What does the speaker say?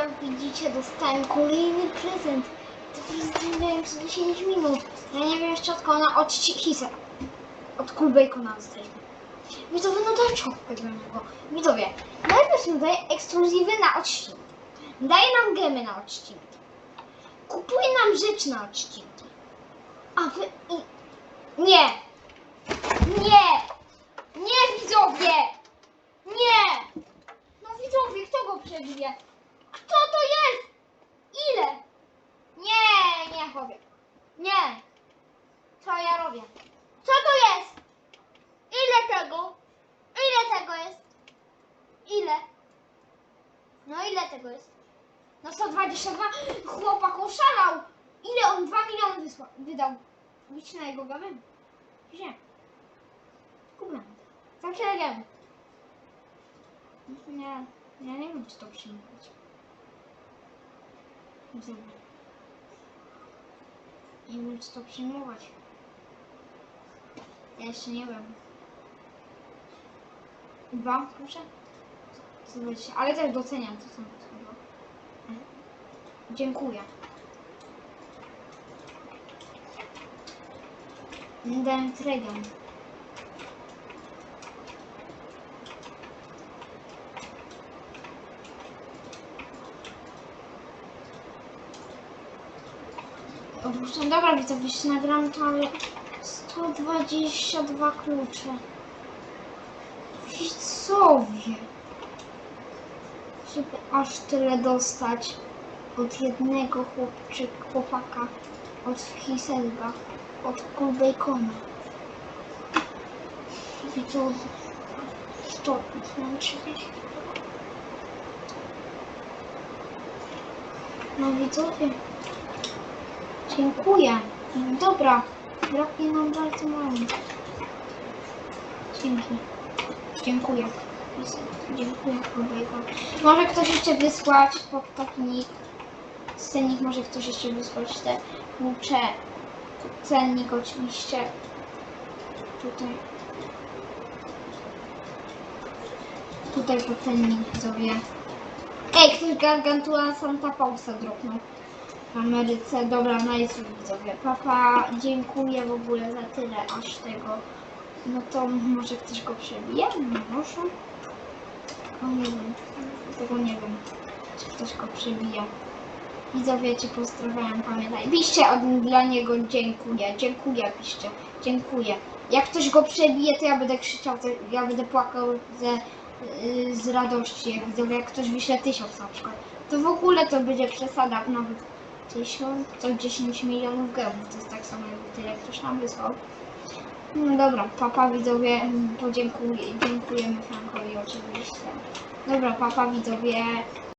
jak widzicie, dostałem kolejny prezent. To prezent miałem co 10 minut. Ja nie wiem jeszcze od kogo na od Hisa. Od Cool Bacona dostaliśmy. Daj czopkę dla niego. Widzowie, najpierw nam daje ekskluzywy na odcinki. Daje nam gemy na odcinki. Kupuje nam rzeczy na odcinki. A wy... I... Nie! Nie! Nie, widzowie! Nie! No widzowie, kto go przebije? Kto to jest? Ile? Nie, nie chłopie. Nie. Co ja robię? Co to jest? Ile tego? Ile tego jest? Ile? No ile tego jest? No 122. Chłopak oszalał. Ile on? 2 miliony wysła, wydał. Widzicie na jego gamę? Nie. Kupiłem. Za tyle gemy. Nie, ja nie wiem, czy to przyjmować. Wiem, czy to przyjmować. Ja jeszcze nie wiem. Dwa, proszę? Zobaczcie, ale też doceniam to są chyba. Dziękuję. Dałem trade'a. Opuszczam, dobra, widzę, już nagram ale 122 klucze. Widzowie. Żeby aż tyle dostać od jednego chłopczyk, chłopaka, od Hiselga, od Kulbejkona. Widzowie. 100, mam 30. No widzowie. Dziękuję. Dobra, braknie nam bardzo mało. Dzięki. Dziękuję. Dziękuję, Kubejko. Może ktoś jeszcze wysłać pod taki nick. Cennik może ktoś jeszcze wysłać te klucze. Cennik oczywiście. Tutaj. Tutaj po cennik widzowie. Ej, ktoś Gargantua Santa Pausa dropnął w Ameryce. Dobra, nice widzowie. Papa, dziękuję w ogóle za tyle aż tego. No to może ktoś go przebije? No Może. O nie wiem. Tego nie wiem. Czy ktoś go przebija. Widzowie cię pozdrawiam, pamiętaj. Piszcie od, dla niego dziękuję. Dziękuję, piszcie. Dziękuję. Jak ktoś go przebije, to ja będę krzyczał, ja będę płakał ze, yy, z radości. Jak widzowie, jak ktoś wyśle tysiąc na przykład. To w ogóle to będzie przesada nawet tysiąc, to 10 milionów gemów. To jest tak samo jakby tyle ktoś nam wysłał. No dobra, papa widzowie, podziękuję, dziękujemy Frankowi oczywiście. Dobra, papa widzowie,